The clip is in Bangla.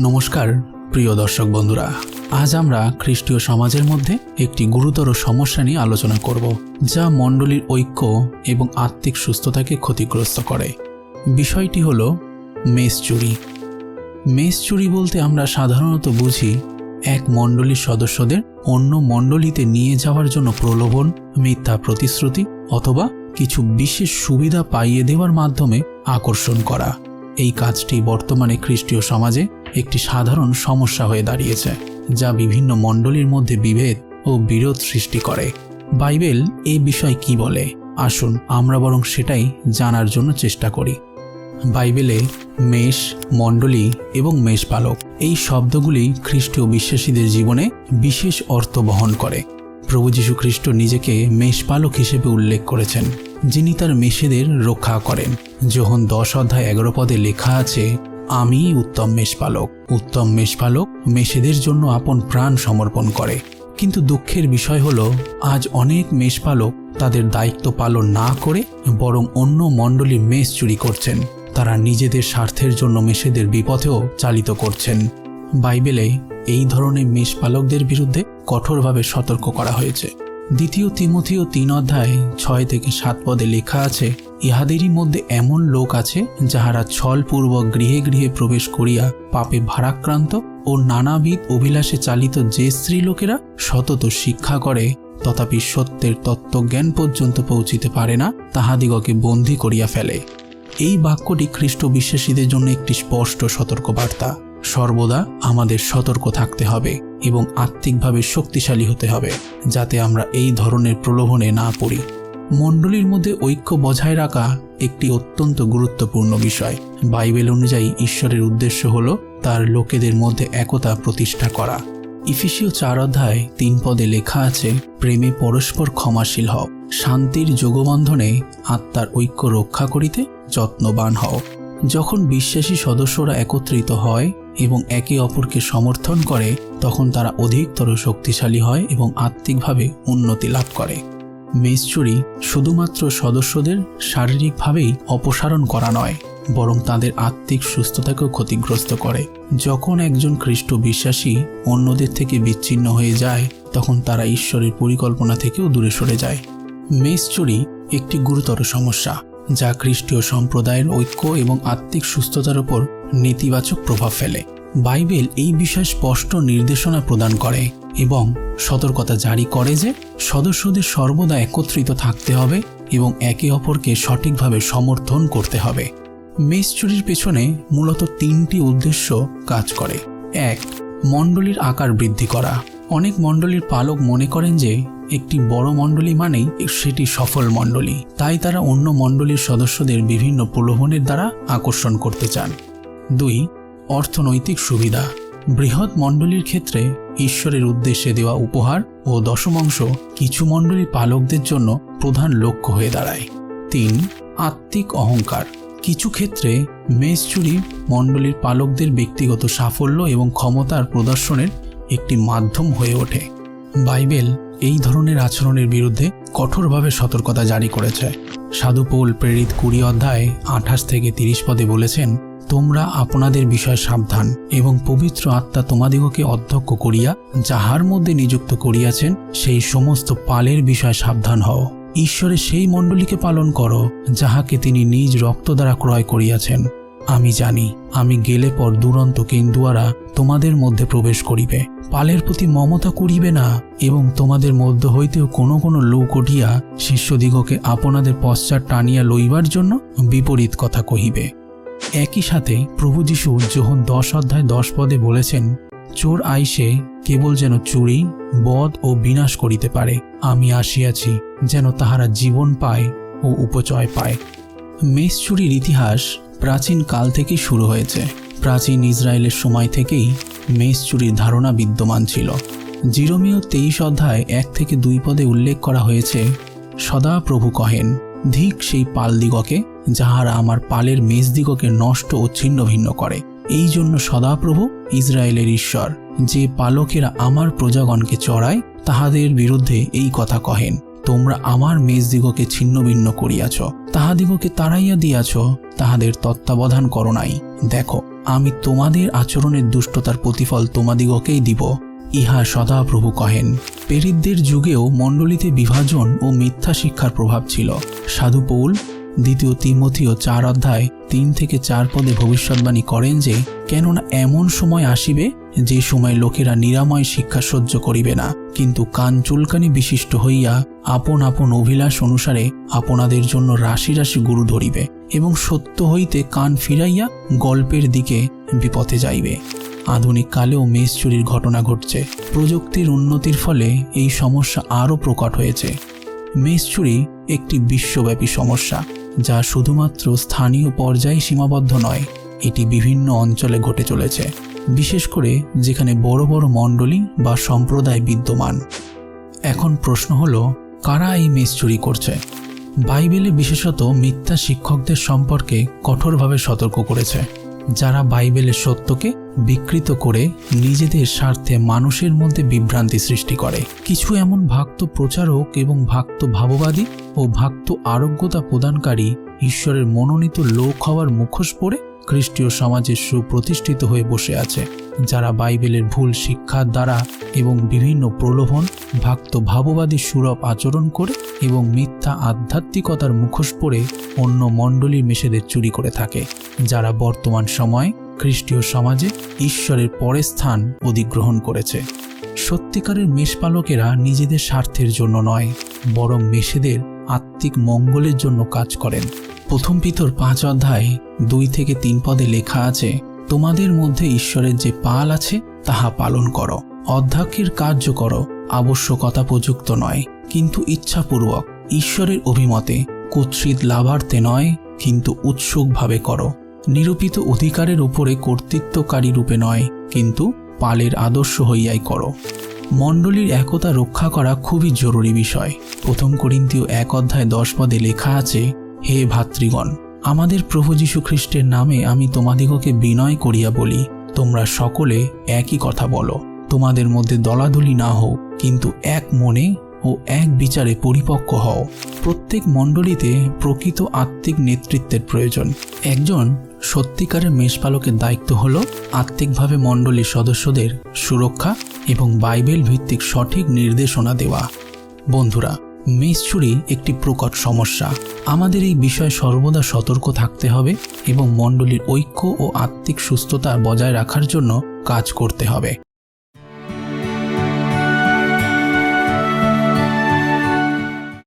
নমস্কার, প্রিয় দর্শক বন্ধুরা। আজ আমরা খ্রিস্টীয় সমাজের মধ্যে একটি গুরুতর সমস্যা নিয়ে আলোচনা করব, যা মণ্ডলীর ঐক্য এবং আত্মিক সুস্থতাকে ক্ষতিগ্রস্ত করে। বিষয়টি হল মেষ চুরি। মেষ চুরি বলতে আমরা সাধারণত বুঝি এক মণ্ডলীর সদস্যদের অন্য মণ্ডলীতে নিয়ে যাওয়ার জন্য প্রলোভন, মিথ্যা প্রতিশ্রুতি অথবা কিছু বিশেষ সুবিধা পাইয়ে দেওয়ার মাধ্যমে আকর্ষণ করা। এই কাজটি বর্তমানে খ্রিস্টীয় সমাজে একটি সাধারণ সমস্যা হয়ে দাঁড়িয়েছে, যা বিভিন্ন মণ্ডলীর মধ্যে বিভেদ ও বিরোধ সৃষ্টি করে। বাইবেল এই বিষয় কি বলে? আসুন, আমরা বরং সেটাই জানার জন্য চেষ্টা করি। বাইবেলে মেষ, মণ্ডলী এবং মেষপালক, এই শব্দগুলি খ্রিস্টীয় বিশ্বাসীদের জীবনে বিশেষ অর্থ বহন করে। প্রভু যীশু খ্রিস্ট নিজেকে মেষপালক হিসেবে উল্লেখ করেছেন, যিনি তার মেষেদের রক্ষা করেন। যখন দশ অধ্যায় এগারো পদে লেখা আছে আমি উত্তম মেষপালক। উত্তম মেষপালক মেষেদের জন্য আপন প্রাণ সমর্পণ করে। কিন্তু দুঃখের বিষয় হলো, আজ অনেক মেষপালক তাদের দায়িত্ব পালন না করে বরং অন্য মণ্ডলীর মেষ চুরি করছেন। তারা নিজেদের স্বার্থের জন্য মেষেদের বিপথেও চালিত করছেন। বাইবেলে এই ধরনের মেষপালকদের বিরুদ্ধে কঠোরভাবে সতর্ক করা হয়েছে। দ্বিতীয় তিমথিও তিন অধ্যায় ছয় থেকে সাত পদে লেখা আছে ইহাদেরই মধ্যে এমন লোক আছে যাহারা ছলপূর্বক গৃহে গৃহে প্রবেশ করিয়া পাপে ভারাক্রান্ত ও নানাবিধ অভিলাষে চালিত যে স্ত্রীলোকেরা সতত শিক্ষা করে, তথাপি সত্যের তত্ত্বজ্ঞান পর্যন্ত পৌঁছিতে পারে না, তাহাদিগকে বন্দী করিয়া ফেলে। এই বাক্যটি খ্রিস্ট বিশ্বাসীদের জন্য একটি স্পষ্ট সতর্কবার্তা। সর্বদা আমাদের সতর্ক থাকতে হবে এবং আত্মিকভাবে শক্তিশালী হতে হবে, যাতে আমরা এই ধরনের প্রলোভনে না পড়ি। মণ্ডলীর মধ্যে ঐক্য বজায় রাখা একটি অত্যন্ত গুরুত্বপূর্ণ বিষয়। বাইবেল অনুযায়ী ঈশ্বরের উদ্দেশ্য হল তার লোকেদের মধ্যে একতা প্রতিষ্ঠা করা। ইফিসীয় চার অধ্যায় তিন পদে লেখা আছে, প্রেমে পরস্পর ক্ষমাশীল হও, শান্তির যোগবন্ধনে আত্মার ঐক্য রক্ষা করিতে যত্নবান হও। যখন বিশ্বাসী সদস্যরা একত্রিত হয় এবং একে অপরকে সমর্থন করে, তখন তারা অধিকতর শক্তিশালী হয় এবং আত্মিকভাবে উন্নতি লাভ করে। মেষ চুরি শুধুমাত্র সদস্যদের শারীরিকভাবেই অপসারণ করা নয়, বরং তাদের আত্মিক সুস্থতাকেও ক্ষতিগ্রস্ত করে। যখন একজন খ্রিস্ট বিশ্বাসী অন্যদের থেকে বিচ্ছিন্ন হয়ে যায়, তখন তারা ঈশ্বরের পরিকল্পনা থেকেও দূরে সরে যায়। মেষ চুরি একটি গুরুতর সমস্যা, যা খ্রিস্টীয় সম্প্রদায়ের ঐক্য এবং আত্মিক সুস্থতার উপর নেতিবাচক প্রভাব ফেলে। বাইবেল এই বিষয়ে স্পষ্ট নির্দেশনা প্রদান করে এবং সতর্কতা জারি করে যে সদস্যদের সর্বদা একত্রিত থাকতে হবে এবং একে অপরকে সঠিকভাবে সমর্থন করতে হবে। মেষ চুরির পেছনে মূলত তিনটি উদ্দেশ্য কাজ করে। এক, মণ্ডলীর আকার বৃদ্ধি করা। অনেক মণ্ডলীর পালক মনে করেন যে একটি বড় মণ্ডলী মানেই সেটি সফল মণ্ডলী। তাই তারা অন্য মণ্ডলীর সদস্যদের বিভিন্ন প্রলোভনের দ্বারা আকর্ষণ করতে চান। দুই অর্থনৈতিক সুবিধা। বৃহৎ মণ্ডলীর ক্ষেত্রে ঈশ্বরের উদ্দেশ্যে দেওয়া উপহার ও দশমাংশ কিছু মণ্ডলীর পালকদের জন্য প্রধান লক্ষ্য হয়ে দাঁড়ায়। তিন, আত্মিক অহংকার। কিছু ক্ষেত্রে মেষ চুরি মণ্ডলীর পালকদের ব্যক্তিগত সাফল্য এবং ক্ষমতার প্রদর্শনের একটি মাধ্যম হয়ে ওঠে। বাইবেল এই ধরনের আচরণের বিরুদ্ধে কঠোরভাবে সতর্কতা জারি করেছে। সাধু পৌল প্রেরিত কুড়ি অধ্যায় আঠাশ থেকে তিরিশ পদে বলেছেন তোমরা আপনাদের বিষয় সাবধান এবং পবিত্র আত্মা তোমাদিগকে অধ্যক্ষ করিয়া যাহার মধ্যে নিযুক্ত করিয়াছেন, সেই সমস্ত পালের বিষয় সাবধান হও। ঈশ্বরের সেই মণ্ডলীকে পালন করো, যাহাকে তিনি নিজ রক্ত দ্বারা ক্রয় করিয়াছেন। আমি জানি, আমি গেলে পর দুরন্ত কেন্দুয়ারা তোমাদের মধ্যে প্রবেশ করিবে। পালের প্রতি মমতা করিবে না এবং তোমাদের মধ্য হইতেও কোনো কোনো লোক উঠিয়া শিষ্যদিগকে আপনাদের পশ্চাৎ টানিয়া লইবার জন্য বিপরীত কথা কহিবে। একই সাথে প্রভু যিশু যখন দশ অধ্যায় দশ পদে বলেছেন, চোর আইসে কেবল যেন চুরি, বধ ও বিনাশ করিতে পারে, আমি আসিয়াছি যেন তাহারা জীবন পায় ও উপচয় পায়। মেষ চুরির ইতিহাস প্রাচীন কাল থেকেই শুরু হয়েছে। প্রাচীন ইসরায়েলের সময় থেকেই মেষ চুরির ধারণা বিদ্যমান ছিল। জিরোমীয় তেইশ অধ্যায় এক থেকে দুই পদে উল্লেখ করা হয়েছে, সদা প্রভু কহেন, ধিক সেই পালদিগকে যাহারা আমার পালের মেষদিগকে নষ্ট ও ছিন্ন ভিন্ন করে। এই জন্য সদাপ্রভু ইসরায়েলের ঈশ্বর, যে পালকেরা আমার প্রজাগণকে চড়ায়, তাহাদের বিরুদ্ধে এই কথা কহেন, তোমরা আমার মেষদিগকে ছিন্নভিন্ন করিয়াছ। তাহাদিগকে তাড়াইয়া দিয়াছ, তাহাদের তত্ত্বাবধান করো নাই। দেখো, আমি তোমাদের আচরণের দুষ্টতার প্রতিফল তোমাদিগকেই দিব। ইহা সদাপ্রভু কহেন। পেরিতদের যুগেও মণ্ডলীতে বিভাজন ও মিথ্যা শিক্ষার প্রভাব ছিল। সাধু পৌল দ্বিতীয় তিমথীয় চার অধ্যায় তিন থেকে চার পদে ভবিষ্যৎবাণী করেন যে, কেননা এমন সময় আসিবে, যে সময় লোকেরা নিরাময় শিক্ষা সহ্য করিবে না। কিন্তু কান চুলকানি বিশিষ্ট হইয়া আপন আপন অভিলাষ অনুসারে আপনাদের জন্য রাশি রাশি গুরু ধরিবে এবং সত্য হইতে কান ফিরাইয়া গল্পের দিকে বিপথে যাইবে। আধুনিক কালেও মেষ চুরির ঘটনা ঘটছে। প্রযুক্তির উন্নতির ফলে এই সমস্যা আরও প্রকট হয়েছে। মেষ চুরি একটি বিশ্বব্যাপী সমস্যা। যা শুধুমাত্র স্থানীয় পর্যায়ে সীমাবদ্ধ নয়, এটি বিভিন্ন অঞ্চলে ঘটে চলেছে, বিশেষ করে যেখানে বড় বড় মণ্ডলী বা সম্প্রদায় বিদ্যমান। এখন প্রশ্ন হলো, কারা এই মেষ চুরি করছে? বাইবেলে বিশেষত মিথ্যা শিক্ষকদের সম্পর্কে কঠোরভাবে সতর্ক করেছে। যারা বাইবেলের সত্যকে বিকৃত করে নিজেদের স্বার্থে মানুষের মধ্যে বিভ্রান্তি সৃষ্টি করে। কিছু এমন ভাক্ত প্রচারক এবং ভাক্ত ভাববাদী ও ভাক্ত আরোগ্যতা প্রদানকারী ঈশ্বরের মনোনীত লোক হওয়ার মুখোশ পরে খ্রিস্টীয় সমাজে সুপ্রতিষ্ঠিত হয়ে বসে আছে। যারা বাইবেলের ভুল শিক্ষার দ্বারা এবং বিভিন্ন প্রলোভন ভাক্ত ভাববাদী সুরব আচরণ করে এবং মিথ্যা আধ্যাত্মিকতার মুখোশ পরে অন্য মণ্ডলীর মেশেদের চুরি করে থাকে, যারা বর্তমান সময়ে খ্রিস্টীয় সমাজে ঈশ্বরের পরে স্থান অধিগ্রহণ করেছে। সত্যিকারের মেষপালকেরা নিজেদের স্বার্থের জন্য নয়, বরং মেষেদের আত্মিক মঙ্গলের জন্য কাজ করেন। প্রথম পিতর পাঁচ অধ্যায় দুই থেকে তিন পদে লেখা আছে, তোমাদের মধ্যে ঈশ্বরের যে পাল আছে, তাহা পালন করো। অধ্যক্ষের কার্য করো, আবশ্যকতা প্রযুক্ত নয়। কিন্তু ইচ্ছাপূর্বক ঈশ্বরের অভিমতে কুৎসিত লাভার্থে নয়, কিন্তু উৎসুকভাবে করো। নিরূপিত অধিকারের উপরে কর্তৃত্বকারী রূপে নয়, কিন্তু পালের আদর্শ হইয়াই করো। মণ্ডলীর একতা রক্ষা করা খুবই জরুরি বিষয়। প্রথম করিন্তীয় এক অধ্যায় দশ পদে লেখা আছে, হে ভাতৃগণ, আমাদের প্রভু যীশু খ্রিস্টের নামে আমি তোমাদিগকে বিনয় করিয়া বলি, তোমরা সকলে একই কথা বলো। তোমাদের মধ্যে দলাদলি না হোক কিন্তু এক মনে ও এক বিচারে পরিপক্ক হও। প্রত্যেক মণ্ডলীতে প্রকৃত আত্মিক নেতৃত্বের প্রয়োজন। একজন সত্যিকারের মেষপালকের দায়িত্ব হল আত্মিকভাবে মণ্ডলীর সদস্যদের সুরক্ষা এবং বাইবেল ভিত্তিক সঠিক নির্দেশনা দেওয়া। বন্ধুরা, মেষ চুরি একটি প্রকট সমস্যা। আমাদের এই বিষয়ে সর্বদা সতর্ক থাকতে হবে এবং মণ্ডলীর ঐক্য ও আত্মিক সুস্থতা বজায় রাখার জন্য কাজ করতে হবে।